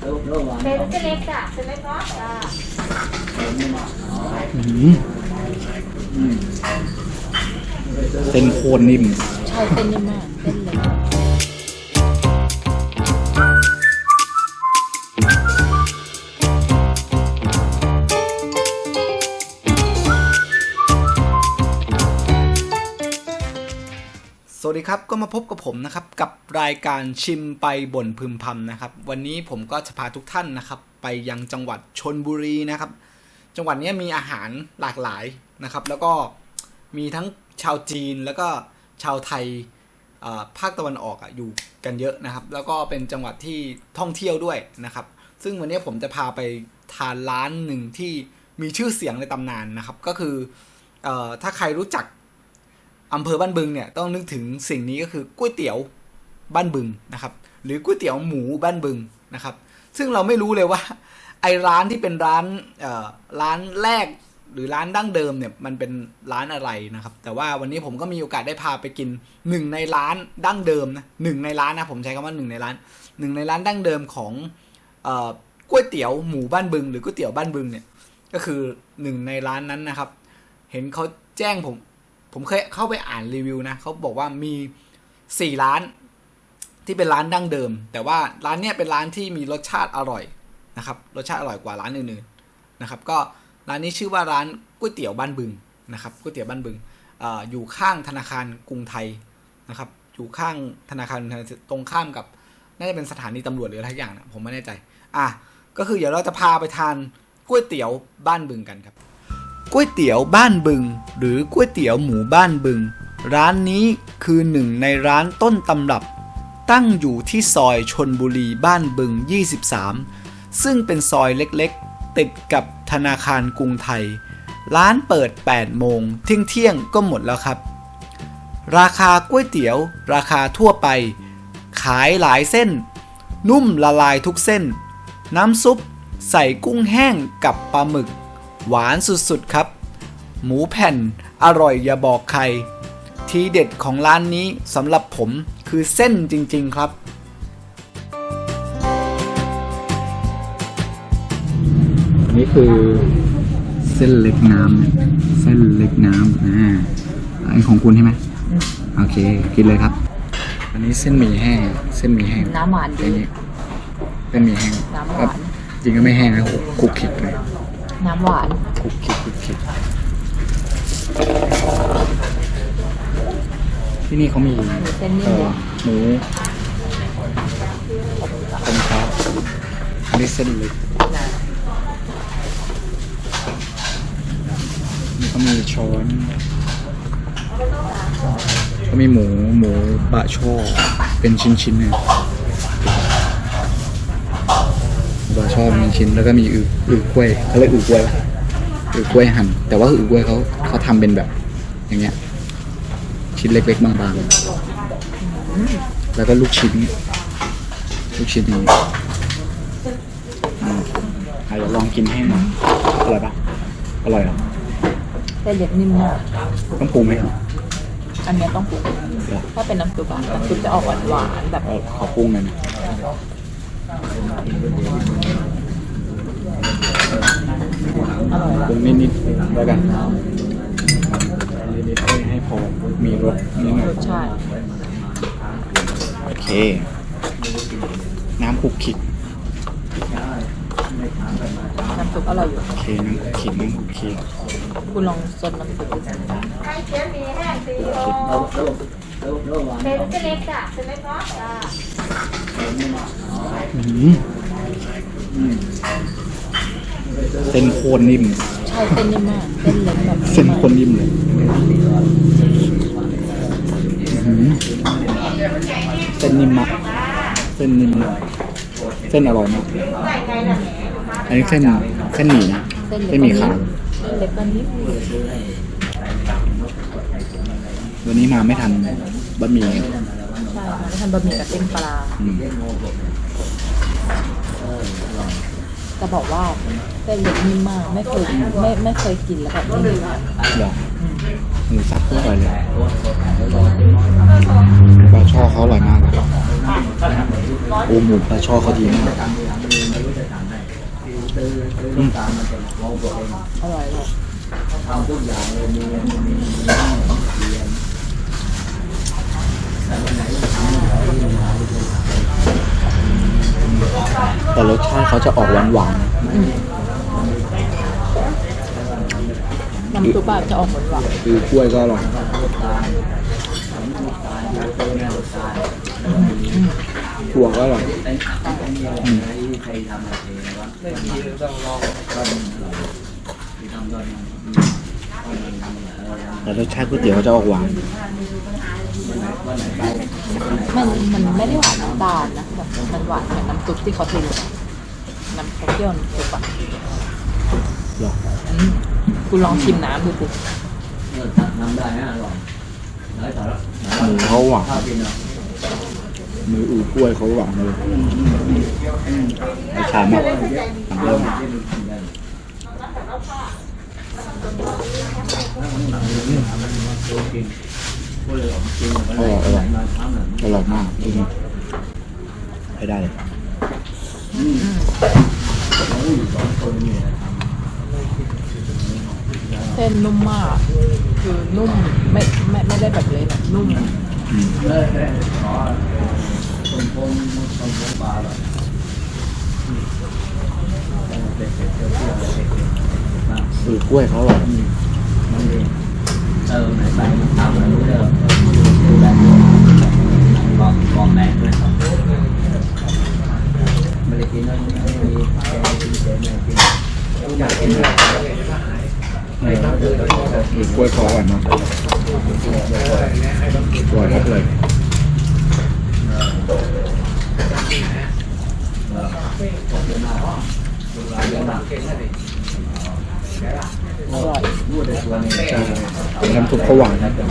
เป็นเส้นเล็กจ้ะเส้นเล็กเนาะจ้ะเส้นโคนนิ่ม ใช่เส้นนิ่มมากเส้นเล็ก วัสดีครับก็มาพบกับผมนะครับกับรายการชิมไปบ่นพึมพำนะครับ วันนี้ผมก็จะพาทุกท่านนะครับ ไปยังจังหวัดชนบุรีนะครับ จังหวัดนี้มีอาหารหลากหลายนะครับ แล้วก็มีทั้งชาวจีนแล้วก็ชาวไทยอ่อภาคตะวันออกอยู่กันเยอะนะครับ แล้วก็เป็นจังหวัดที่ท่องเที่ยวด้วยนะครับ ซึ่งวันนี้ผมจะพาไปทานร้านหนึ่งที่มีชื่อเสียงในตำนานนะครับ ก็คือเออถ้าใครรู้จัก อำเภอบ้านบึงเนี่ยต้องนึกถึงสิ่งนี้ก็คือก๋วยเตี๋ยวบ้านบึงนะครับ หรือก๋วยเตี๋ยวหมูบ้านบึงนะครับ ซึ่งเราไม่รู้เลยว่า ไอร้านที่เป็นร้านร้านแรกหรือร้านดั้งเดิมเนี่ยมันเป็นร้านอะไรนะครับ แต่ว่าวันนี้ผมก็มีโอกาสได้พาไปกินหนึ่งในร้านดั้งเดิมนะหนึ่งในร้านนะผมใช้คำว่าหนึ่งในร้านหนึ่งในร้านดั้งเดิมของออก๋วยเตี๋ยวหมูบ้านบึง หรือก๋วยเตี๋ยวบ้านบึงเนี่ยก็คือหนึ่งในร้านนั้นนะครับ เห็นเขาแจ้งผม ผมเคยเข้าไปอ่านรีวิวนะเขาบอกว่ามีสี่ร้านที่เป็นร้านดั้งเดิม แต่ว่าร้านเนี้ยเป็นร้านที่มีรสชาติอร่อยนะครับ รสชาติอร่อยกว่าร้านอื่นๆนะครับ ก็ร้านนี้ชื่อว่าร้านก๋วยเตี๋ยวบ้านบึงนะครับก๋วยเตี๋ยวบ้านบึงออยู่ข้างธนาคารกรุงไทยนะครับ อยู่ข้างธนาคารตรงข้ามกับน่าจะเป็นสถานีตำรวจหรืออะไรทักอย่างนะผมไม่แน่ใจ อะก็คือเดี๋ยวเราจะพาไปทานก๋วยเตี๋ยวบ้านบึงกันครับ ก๋วยเตี๋ยวบ้านบึง หรือก๋วยเตี๋ยวหมูบ้านบึง ร้านนี้คือหนึ่งในร้านต้นตำรับ ตั้งอยู่ที่ซอยชนบุรีบ้านบึง 23 ซึ่งเป็นซอยเล็กๆ ติดกับธนาคารกรุงไทย ร้านเปิด 8 โมงเที่ยงเที่ยงๆก็หมดแล้วครับ ราคาก๋วยเตี๋ยว ราคาทั่วไป ขายหลายเส้น นุ่มละลายทุกเส้น น้ำซุปใส่กุ้งแห้งกับปลาหมึก หวานสุดๆครับ หมูแผ่นอร่อยอย่าบอกใคร ทีเด็ดของร้านนี้สำหรับผมคือเส้นจริงๆครับนี่คือเส้นเล็กน้ำเส้นเล็กน้ำอ่าอันของคุณใช่ไหมโอเคกินเลยครับ อันนี้เส้นหมี่แห้งเส้นหมี่แห้งน้ำหวานอัดีนนี้เส้นหมี่แห้งน้ำหวานจริงก็ไม่แห้งนะคลุกคลิกเลย น้ำหวานคลุกคลิกคลุกคลิกที่นี่เขามีเส้นนิ่เอ่มอหมูต้มครับอันนี้เส้นเล็กนี่เขามีช้อนเขามีหมูหมูบะช่อเป็นชิ้นๆเนี่ยบะช่ อเป็นชิ้น แล้วก็มีอึอึกล้วยเขาเรียกอึกล้วยปะอึกล้วยหั่นแต่ว่าอึกล้วยเขาเขาทำเป็นแบบ อย่างเงี้ย ชิ้นเล็กๆบางๆแล้วก็ลูกชิ้น ลูกชิ้นนี้อืมอะเดี๋ยวลองกินให้หน่อยอร่อยปะอร่อยเหรอเส้นเล็กนิ่มมากต้องปรุงไหมเหรออันเนี้ยต้องปรุงถ้าเป็นน้ำซุปอะน้ำซุปจะออกหวานหวานๆแบบ เอาขอปรุงหน่อยนะ อร่อยปรุงนิดๆแล้วกันนิดๆให้ให้พอมีรสนิดหน่อยรสชาติโอเค น้ำคลุกคลิกน้ำซุปอร่อยอยู่ โอเค น้ำคลุกคลิกน้ำคลุกคลิกคุณลองซดน้ำซุปดู เจียวแห้งสี่โลเป็นเส้นเล็กจ้ะเส้นเล็กเนาะจ้ะอื้อหืออืมเส้นโคนนิ่ม ใช่เส้นนิ่มมากเส้นเล็กแบบเส้นโคนนิ่มเลยอื้อหือเส้นนิ่มมากเส้นนิ่มมากเส้นอร่อยมากอันนี้เส้นเส้นหมี่นะเส้นเล็เส้นหมี่ขาว เส้นเล็กก็นิ่ม วันนี้มาไม่ทันบะหมี่ใช่ค่ะแล้วทำบะหมี่กับเส้นปลา อืมจะบอกว่าเส้นเล็กนิ่มมาก ไม่เคยไม่ไม่เคยกินแล้วแบบนิ่มมากเหรอหมูสับก็อร่อยเลยปลาช่อเขาอร่อยมากเลยโอ้หมูปลาช่อเขาดีมากซื้อซื้อน้ำตาลมาจากโรงตัวเองอร่อยเลย แต่วันไหนทำอะไรมาไม่เคยทำแต่รสชาติเขาจะออกหวานหวานน้ำซุปอะจะออกหวานหวานๆคือกล้วยก็อร่อยลูกตาลลูกตาลเยอะเกินลูกตาลถั่วก็อร่อยเป็นเป็นอะไรที่ใครทำอะไรวะไม่ แต่รสชาติก๋วยเตี๋ยวเขาจะออกหวานวันไหนไปมันมันไม่ได้หวานน้ำตาลนะแบบมันหวานเหมือนน้ำซุปที่เขาเทลงไปน้ำเขาเคี่ยวน้ำซุปอะหรออืมคุณลองชิมน้ำดูสิเนี่ยทำได้นะอร่อยน้อยต่อแล้วหมูเขาหวานข้าวกินเนาะมืออูกล้วยเขาหวานเลยรสชาติมากเริ่ม อร่อยอร่อยอร่อยมากจริงใช้ได้เลยเส้นนุ่มมาก คือนุ่มไม่ไม่ไม่ได้แบบเละนะนุ่มอืมคนพงคนพงปลาแบบเด็กๆเที่ยวเที่ยวเด็กๆนะอือกล้วยเขาอร่อย มันเองเออไหนไปทำอะไรรู้เด้อแบบกองกองแบงด้วยไม่ได้กินแล้วไม่มีแกกิน เจ๊ไม่กินอยากกินเลยอือกล้วยเขาอร่อยมากอร่อยครับเลยอร่อยพูดในตัวนี้ใช่น้ำซุปเขาหวานนะเป็น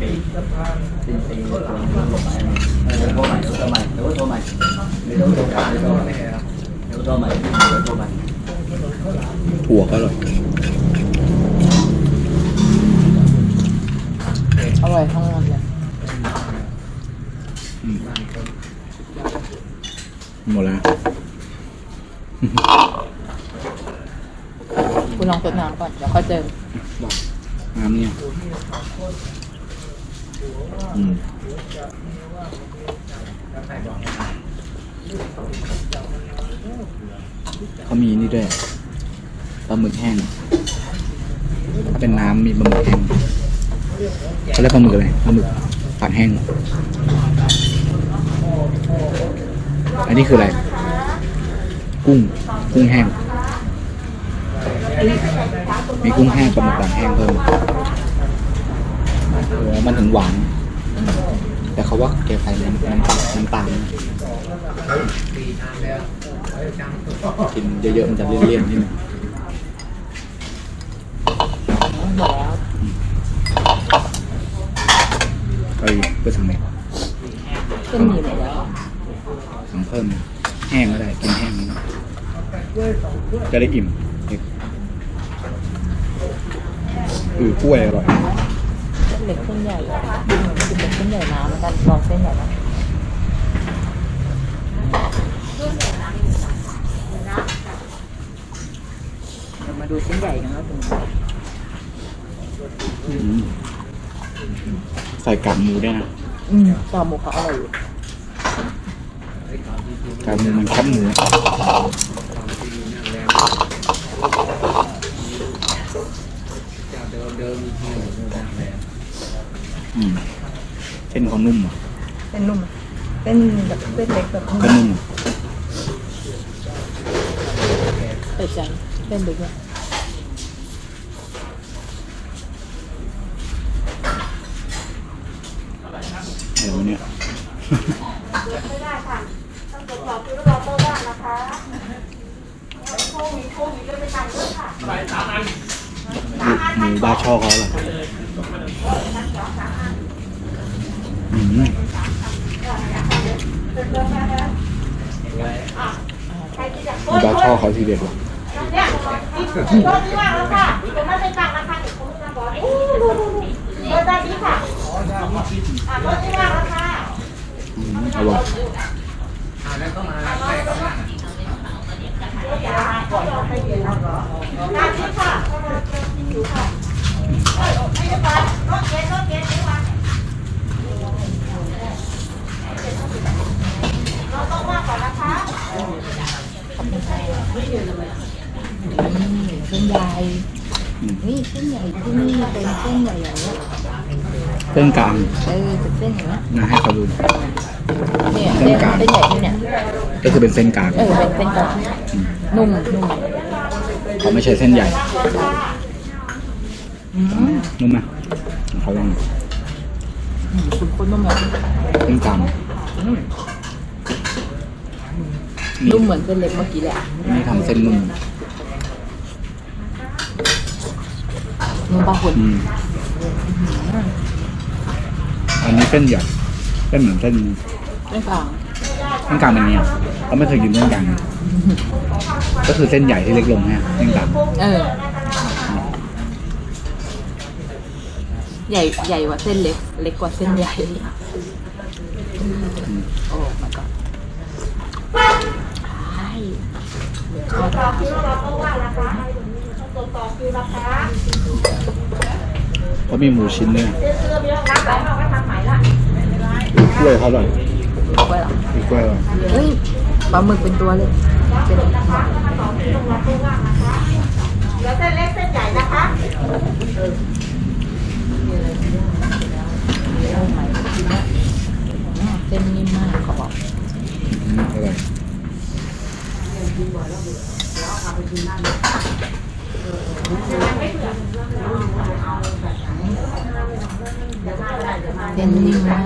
ปีเป็นปีตัวนี้ตัวใหม่ตัวใหม่ตัวตัวใหม่ไม่ต้องตัวเก่าไม่ต้องเดี๋ยวตัวใหม่เดี๋ยวตัวใหม่ถั่วก็อร่อยอร่อยทั้งหมดเลยอืมหมดแล้วคุณ ลองตดน้ำก่อนเดี๋ยวค่อยเจอน้ำเนี่ยอืมเขามีนี่ด้วยปลาหมึกแห้งเป็นน้ำมีปลาหมึกแห้งเขาเรียกปลาหมึกอะไรปลาหมึกผัดแห้ง อันนี้คืออะไร กุ้ง กุ้งแห้ง มีกุ้งแห้งปลาหมึกผัดแห้งเพิ่มโอ้มันถึงหวาน แต่เขาว่าแกใส่น้ำน้ำตาลน้ำตาลกินเยอะๆมันจะเลี่ยนๆนิดนึงหมดแล้วไปไปสั่งไหนเส้นหมี่หมดแล้วสั่งเพิ่มแห้งก็ได้กินแห้งก็ได้จะได้อิ่ม อือกล้วยอร่อยเส้นเล็กเส้นใหญ่อืมกินเป็นเส้นใหญ่น้ำแล้วกันลองเส้นใหญ่นะเดี๋ยวมาดูเส้นใหญ่กันว่าเป็นไงอืมใส่กากหมูด้วยนะอืมกาหมูเขาอร่อยอยู่กากหมูมันแคบหมู อืมเส้นเขานุ่มอะเส้นนุ่มเส้นแบบเส้นเล็กแบบก็นุ่มเปิดใจเส้นเล็กเนี่ยเดี๋ยวเนี่ยไม่ได้ค่ะต้องตรวจสอบคือรอโต้บ้านนะคะโควิดโควิดก็ไปตังค์ด้วยค่ะห มูบาช่อเขาเหรออืมใครที่จะหมูบาช่อเขาทีเด็ดว่ะเนี่ยที่โต๊ะที่ว่างแล้วค่ะผมไม่ไปตังค์นะคะเดี๋ยวผมจะบอกโอ้ดูดูดูโต๊ะด้านนี้ค่ะอะโต๊ะที่ว่างแล้วค่ะอืมอร่อยเดี๋ยวอย่าก่อนด้านนี้ค่ะดูค่ะเอ้ยไม่ได้ไปรถเย็นรถเย็นไม่มาเราต้องว่างก่อนนะคะนี่ เส้นใหญ่นี่เส้นใหญ่ที่นี่เป็นเส้นใหญ่อย่างเนี้ยเส้นกลางเออเป็นเส้นอย่างเนี้ยนะให้เขาดู เนี่ยเส้เส้นนกลาง เส้นใหญ่ที่เนี่ยก็คือเป็นเส้นกลางเออเป็นเส้นกลางนุ่มนุ่มเขาไม่ใช่เส้นใหญ่อืม นุ่มไหมเขาลองคุณคุณนุ่มเหมือนเส้นกลางนี่นุ่มเหมือนเส้นเล็กเมื่อกี้แหละนี่ทำเส้นนุ่มนุ่มปลาหุ่นอืมอันนี้เส้นใหญ่เส้นเหมือนเส้นเส้นกลางเส้นกลางเป็นเนี่ยเขาไม่เคยกินเส้นกลางนะก็คือเส้นใหญ่ที่เล็กลงเนี่ยเส้นกลางเออ ใหญ่ใหญ่กว่าเส้นเล็ก เล็กกว่าเส้นใหญ่โอ้ my god ใช่ชอบต่อคิวเราก็ว่านะคะตัวต่อคิวนะคะเขามีหมูชิ้นด้วยเสื้อเสื้อมีห้องน้ำไหลมาไว้ทำใหม่ละกล้วยเขาอร่อยไว้เหรอมีกล้วยอร่อยเฮ้ยปลาหมึกเป็นตัวเลยเป็นนะคะแล้วมาต่อคิวตรงเราก็ว่างนะคะเดี๋ยวเส้นเล็กเส้นใหญ่นะคะ โอ้ my god อืม เส้นนิ่มมากเขาบอกอร่อยเส้นนิ่มมาก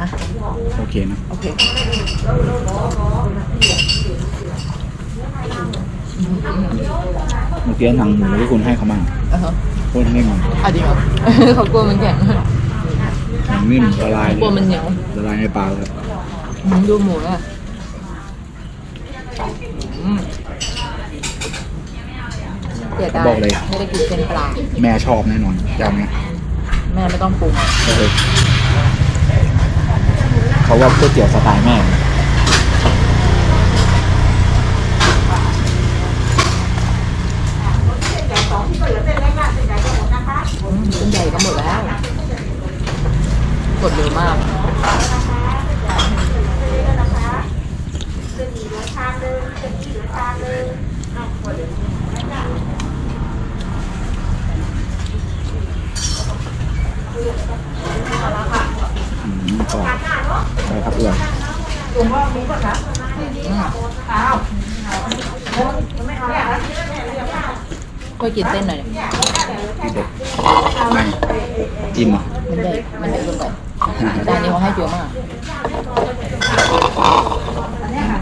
อะโอเคนะ โอเค เมื่อกี้หนังหมูที่คุณให้เขามาเออโคตรนิ่มอะจริงเหรอ เขากลัวมันแข็งหนังนิ่มละลายกลัวมันเหนียวละลายในปากเลยอืมดูหมูอะอืมเสียดายบอกเลยไม่ได้กินเส้นปลา แม่ชอบแน่นอนยำเนี้ยแม่ไม่ต้องปรุงก็เลยเขาว่าก๋วยเตี๋ยวสไตล์แม่ สองที่เหลือเส้นเล็กอะเส้นใหญ่ก็หมดนะคะ อืมเส้นใหญ่ก็หมดแล้วกดเร็วมาก เส้นหมี่เหลือชามนึงเส้นนี้เหลือชามนึงอะห มดเลยอืมกรอบใช่ครับเอื้อถุงว่ามีป่ะคะอ้าวไม่เอาแล้วช่วยกินเส้นหน่อยดิทีเด็ดไม่จิ้มเหรอมันใหญ่มันใหญ่เกินไป จานนี้เขาให้เยอะมาก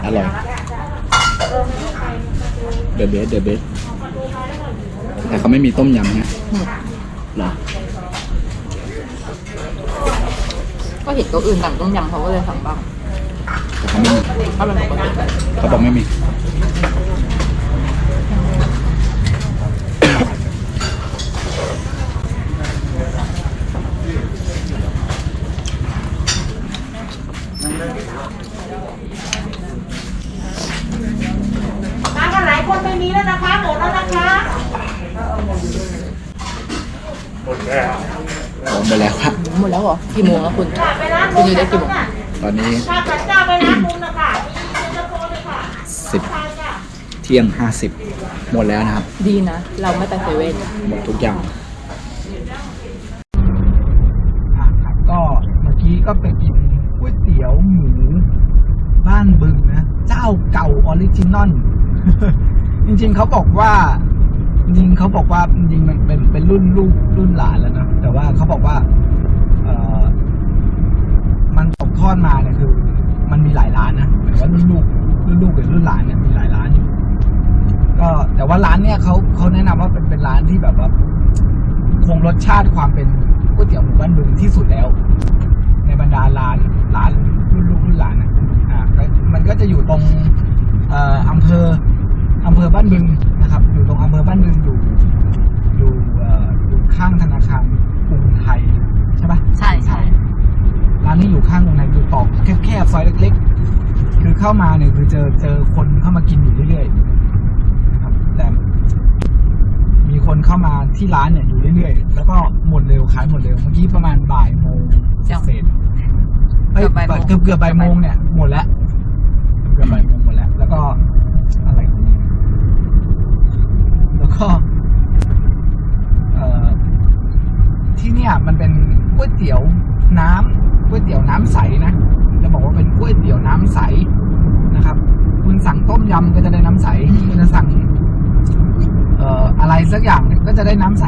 อร่อย เดอะเบสเดอะเบสแต่เขาไม่มีต้มยำฮะอืมเหรอ ก็เห็นตัวอื่นสั่งต้มยำเขาก็เลยสั่งบ้างแต่เขาไม่มีถ้าเป็นปกติเขาบอกไม่มี มากันหลายคนไม่มีแล้วนะคะหมดแล้วนะคะหมดไปแล้วครับ หมดแล้วเหรอกี่โมงแล้วคุณค่ะไปร้านคุณอยู่ได้กี่โมงค่ะตอนนี้ข้าวผัดเจ้าไปร้านมุมนะคะมีเย็นตาโฟเลยค่ะสิบใช่ค่ะเที่ยงห้าสิบหมดแล้วนะครับ ดีนะ เราไม่ไปเซเว่นหมดทุกอย่างก็เมื่อกี้ก็ไปกินก๋วยเตี๋ยวหมูบ้านบึงนะ เจ้าเก่า ออริจินอลจริง ๆเขาบอกว่าจริงเขาบอกว่าจริงมันเป็นเป็นรุ่นลูกรุ่นหลานแล้วนะแต่ว่าเขาบอกว่าเออมันตกทอดมาเนี่ยคือ มันมีหลายร้านนะหมายว่ารุ่นลูกรุ่นลูกกับรุ่นหลานเนี่ยมีหลายร้านอยู่ ก็แต่ว่าร้านเนี่ยเขาเขาแนะนำว่าเป็นเป็นร้านที่แบบว่าคงรสชาติความเป็นก๋วยเตี๋ยวหมูบ้านบึงที่สุดแล้ว ในบรรดาร้านร้านรุ่นลูกรุ่นหลานนะอ่ามันก็จะอยู่ตรง อ่ออำเภออำเภอบ้านบึงนะครับ อยู่ตรงอำเภอบ้านบึงอยู่อยู่เอ่ออยู่ข้างธนาคารกรุงไทยใช่ปะใช่ใช่ร้านนี้อยู่ข้างกรุงไทยอยู่ตอกแคบๆซอยเล็ก ๆ คือเข้ามาเนี่ยคือเจอเจอคนเข้ามากินอยู่เรื่อยๆนะครับ แต่มีคนเข้ามาที่ร้านเนี่ยอยู่เรื่อยๆ แล้วก็หมดเร็วขายหมดเร็วเมื่อกี้ประมาณบ่ายโมงเศษๆเอ้ยเกือบบ่ายโมงเกือบเกือบบ่ายโมงเนี่ยหมดแล้วเกือบบ่ายโมงหมด แล้วก็อะไรแล้วก็ที่เนี่ยมันเป็นก๋วยเตี๋ยวน้ำก๋วยเตี๋ยวน้ำใสนะจะบอกว่าเป็นก๋วยเตี๋ยวน้ำใสนะครับ คุณสั่งต้มยำก็จะได้น้ำใสคุณจะสั่ง เอ่ออะไรสักอย่างก็จะได้น้ำใส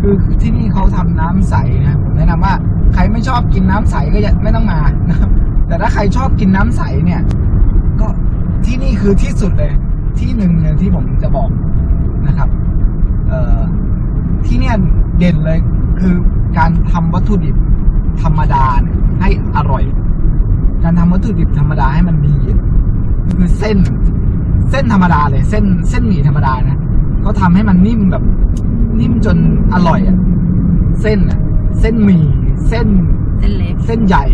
คือที่นี่เขาทำน้ำใสนะผมแนะนำว่าใครไม่ชอบกินน้ำใสก็ไม่ต้องมานะครับแต่ถ้าใครชอบกินน้ำใสเนี่ย ก็ ที่นี่คือที่สุดเลย ที่หนึ่งเลยที่ผมจะบอกนะครับ เอ่อที่เนี่ยเด่นเลยคือการทำวัตถุดิบธรรมดาเนี่ยให้อร่อย การทำวัตถุดิบธรรมดาให้มันดีอะคือเส้น เส้นธรรมดาเลย เส้นเส้นหมี่ธรรมดานะเขาทำให้มันนิ่มแบบ นิ่มจนอร่อยอะเส้นอะเส้นหมี่เส้น เส้นเล็ก เส้นใหญ่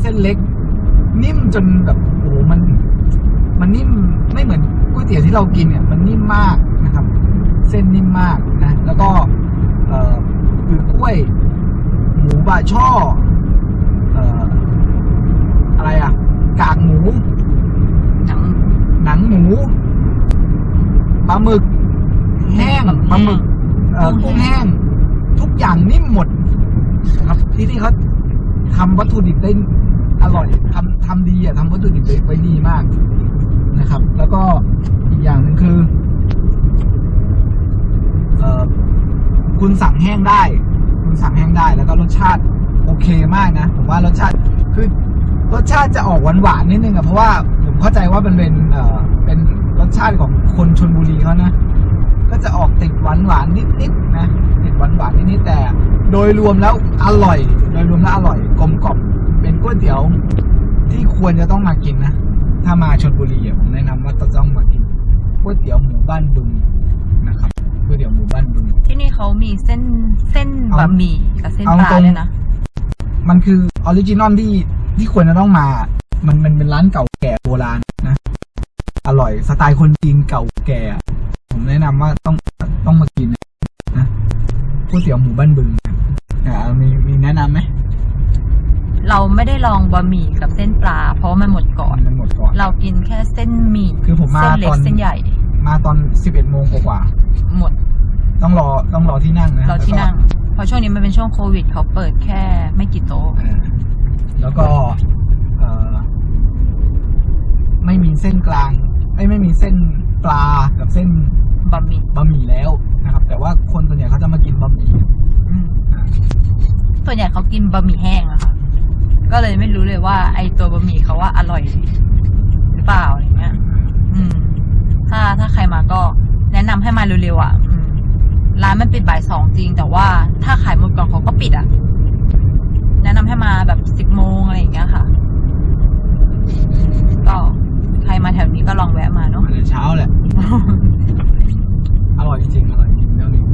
เส้นเล็ก นิ่มจนแบบโอ้โหมัน มันนิ่มไม่เหมือนก๋วยเตี๋ยวที่เรากินเนี่ยมันนิ่มมากนะครับ เส้นนิ่มมากนะแล้วก็เอ่อคือกล้วย หมูบาช่อเอ่ออะไรอะกากหมูหนังหนังหมูปลาหมึก แห้งปลาหมึกเอ่อกุ้กุ้งงแห้แห้งงทุกอย่างนิ่มหมดนะครับ ที่นี่เขาทำวัตถุดิบได้อร่อยทำทำดีอะทำวัตถุดิบไว้ไว้ดีมาก นะครับ แล้วก็อีกอย่างหนึ่งคือเออคุณสั่งแห้งได้ คุณสั่งแห้งได้ แล้วก็รสชาติโอเคมากนะ ผมว่ารสชาติคือรสชาติจะออกหวานๆนิดนึงอะเพราะว่าผมเข้าใจว่ามันเป็นเออเป็นรสชาติของคนชนบุรีเขานะ ก็จะออกติดหวานหวานๆนิดๆนะติดหวานหวานๆนิดแต่ โดยรวมแล้วอร่อย โดยรวมแล้วอร่อยกลมกล่อมเป็นก๋วยเตี๋ยวที่ควรจะต้องมากินนะ ถ้ามาชนบุรีอะผมแนะนำว่าต้องมากินก๋วยเตี๋ยวหมูบ้านดุงนะครับก๋วยเตี๋ยวหมูบ้านดุงที่นี่เขามีเส้นเส้นเอาบะหมี่กับเส้นเอาปลาตรงด้วยนะ มันคือออริจินอลที่ที่ควรจะต้องมา มันมันเป็นร้านเก่าแก่โบราณนะ อร่อยสไตล์คนจีนเก่าแก่ ผมแนะนำว่าต้องต้องมากินนะก๋วยเตี๋ยวหมูบ้านบึงอ่ามีมีแนะนำไหม เราไม่ได้ลองบะหมี่กับเส้นปลา เพราะว่ามันหมดก่อน มันหมดก่อน เรากินแค่เส้นหมี่คือผมมาเส้นเล็ตกอนเส้นใหญ่ มาตอนสิบเอ็ดโมงกว่าหมดๆต้องรอต้องรอที่นั่งนะเราที่นั่ง เพราะช่วงนี้มันเป็นช่วงโควิด เขาเปิดแค่ไม่กี่โต๊ะอ่าแล้วก็เอ่อไม่มีเส้นกลางไม่ไม่มีเส้นปลากับเส้นบะหมี่บะหมี่แล้วนะครับ แต่ว่าคนส่วนใหญ่เขาจะมากินบะหมี่อืมอ่าส่วนใหญ่เขากินบะหมี่แห้งอะค่ะ ก็เลยไม่รู้เลยว่า ไอตัวบะหมี่เขาว่าอร่อยหรือเปล่าอะไรเงี้ย อืม ถ้าถ้าใครมาก็แนะนำให้มาเร็วๆอะอืมร้านมันปิดบ่ายสองจริง แต่ว่าถ้าขายหมดก่อนเขาก็ปิดอะ แนะนำให้มาแบบสิบโมงอะไรอย่างเงี้ยค่ะ ก็ใครมาแถวนี้ก็ลองแวะมาเนาะ มาแต่เช้าแหละ อร่อยจริงๆอร่อยจริงเรื่องนี้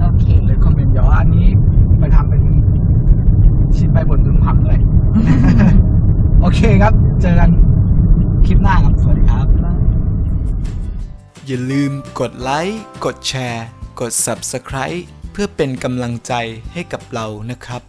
โอเค เลยคอมเมนต์เดี๋ยวอันนี้ไปทำเป็นชิมไปบนพึมพำเลย โอเคครับ เจอกันคลิปหน้าครับ สวัสดีครับ อย่าลืม กดไลค์ กดแชร์ กด Subscribe เพื่อเป็นกำลังใจให้กับเรานะครับ